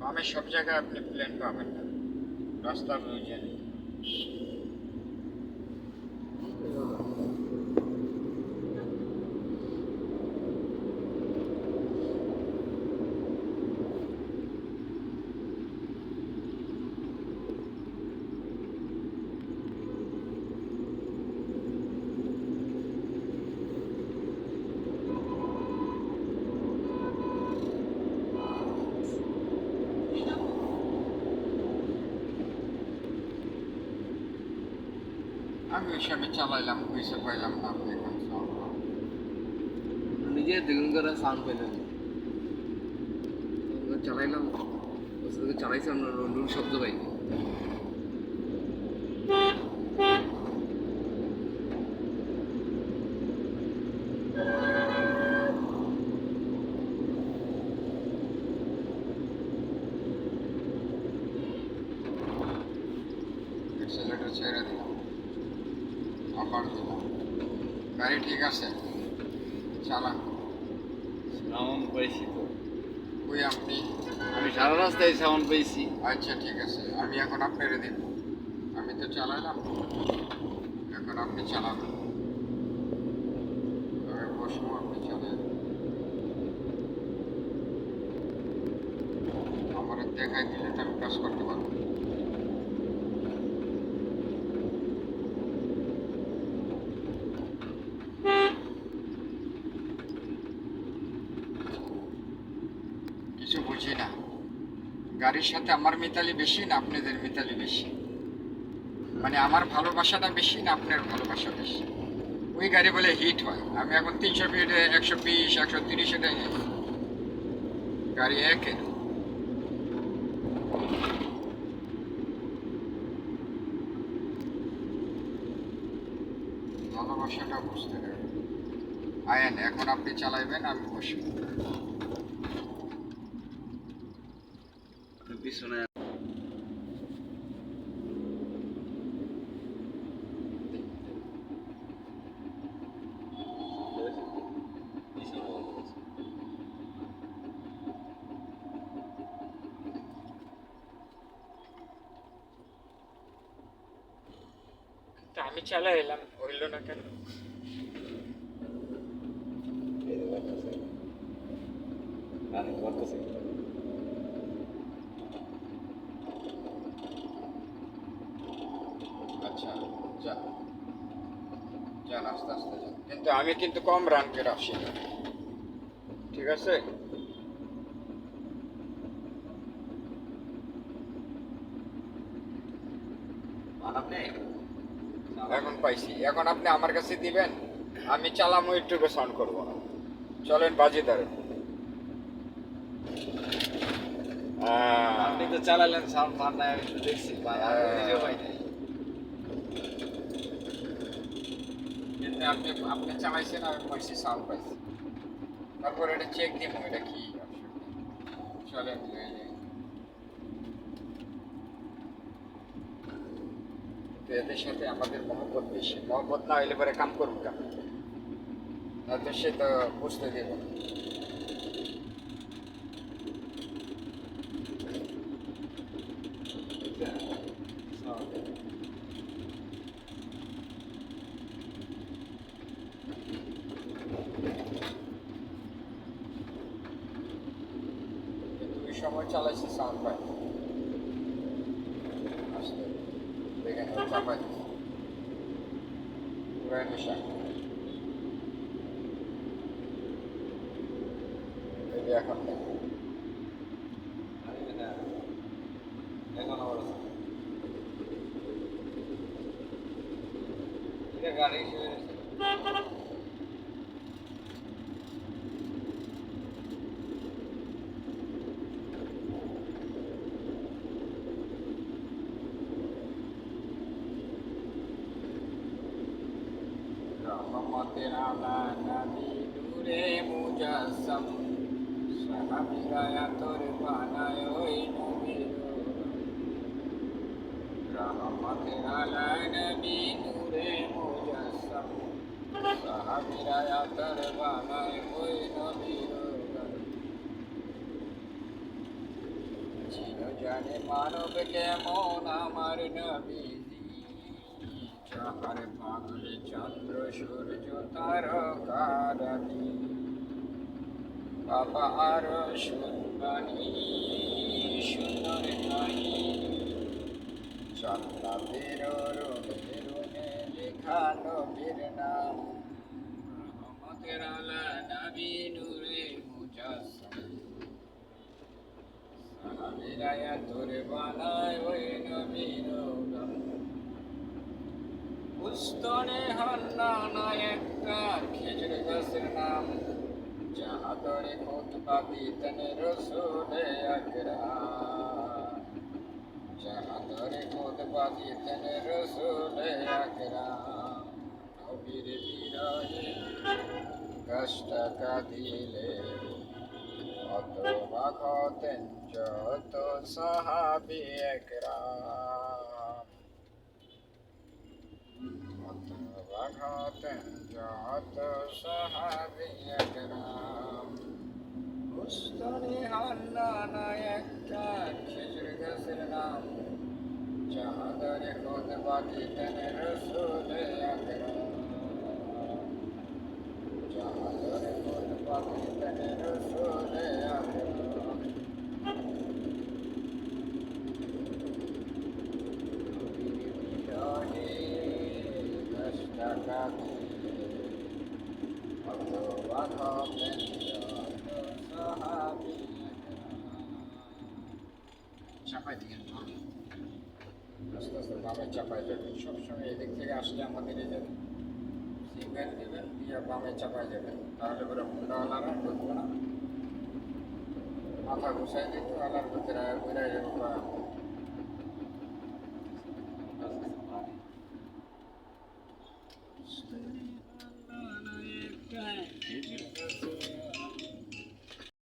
বামে সব জায়গায় আপনি প্লেন পাবেন না। রাস্তা বুঝে আমি হিসাবে চালাইলাম পয়সা পাইলাম না আপনি এখন। নিজে দ্বিগুণ করে সাউন্ড পেলেন। চালাইলাম। চালাইছি আমরা নুন শব্দ পাই আবার দিলাম গাড়ি ঠিক আছে? চালান সাউন্ড পাইছি তো। ওই আপনি আমি সারা রাস্তায় সাউন্ড পেয়েছি আচ্ছা ঠিক আছে। আমি এখন আপনারে দিব। আমি তো চালাইলাম। এখন আপনি চালাবেন। বসবো আপনি চালাবেন। আমার দেখাই দিলে তো আমি কাজ করতে পারব কিছু বুঝি না গাড়ির সাথে আমার মিতালি বেশি না আপনাদের মিতালি বেশি? মানে আমার ভালোবাসাটা বেশি না আপনার ভালোবাসা বেশি? ওই গাড়ি বলে হিট হয়। আমি এখন তিনশো ফিটে একশো বিশ, একশো তিরিশ নিই গাড়ি একে। ভালোবাসাটা বুঝতে হবে। আয়েন, এখন আপনি চালাইবেন, আমি বসবো। পিছনে। তা আমি চালাই এলাম হইল না কেন? আচ্ছা যা যান আস্তে আস্তে যান কিন্তু আমি কিন্তু কম রান করে আসি। ঠিক আছে? এখন পাইছি। এখন আপনি আমার কাছে দিবেন আমি চালামো একটু সাউন্ড করব। না চলেন বাজি ধরেন। আপনি তো চালালেন সাউন্ড তো দেখছি। ভাই নিজেও পাই নাই আপনি আপনি চালাইছেন আমি পাইছি সাউন্ড পাইছি। তারপর এটা চেক দিব এটা কি চলে তো এদের সাথে আমাদের মহব্বত বেশি। মহব্বত না হইলে পরে কাম করব কেন নয়তো সে তো বুঝতে দেব। hammer çalışır sanki. Aslında. Beni zaman vermiş Hediye kaptı. Hadi gidelim. Ne zaman orası? Bir de garip şey verirsin. রহমতের আলা নবী নূরে মুজাসসাম সাহাবীরা তোর বানায় ওই নবীর রহমতের আলা নবী নূরে মুজাসসাম সাহাবীরা তোর বানায় ওই নবীর জানে মানব কেমন আমার নবীজি। যাহার পাগলে চন্দ্র সূর্য তারকারানি বাবা আর শুনবানি সুন্দর কাহিনী জান্নাতের রোনে রোনে লেখা নবীর নাম। রহমতের আলা নবী নূরে মুজাসসাম সাহাবীরা তোরে বানায় ওই নবীর উস্তনে হান্না নয় যাহা ধরে খুদ পাবিতেন রসুলে আকরাম যাহা ধরে খুদ পাবিতেন রসুলে আকরাম নবীর বিরহে কষ্ট কাঁদিলে অত বাঘতেন যত সাহাবি একরাম অত বাঘতেন যত সাহাবি একরাম উস্তনে হান্না না একটা খেজুর গাছের নাম যাহাদের খোদ বাদিতেন রসুলে আকরাম যাহাদের খোদ বাদিতেন রসুলে আকরাম বিরহে কষ্ট কাটিলে চাপাই দিকেন আস্তে আস্তে বামে চাপাই দেবেন সবসময় এদিক থেকে আসলে আমাদের এই যে সিগন্যাল দেবেন, দিয়ে বামে চাপাই দেবেন। তাহলে করে হুন্ডাওয়ালারা ঢুকবো না। মাথা ঘুষাই দিত আলার ভিতরে ঘুরে যাব বা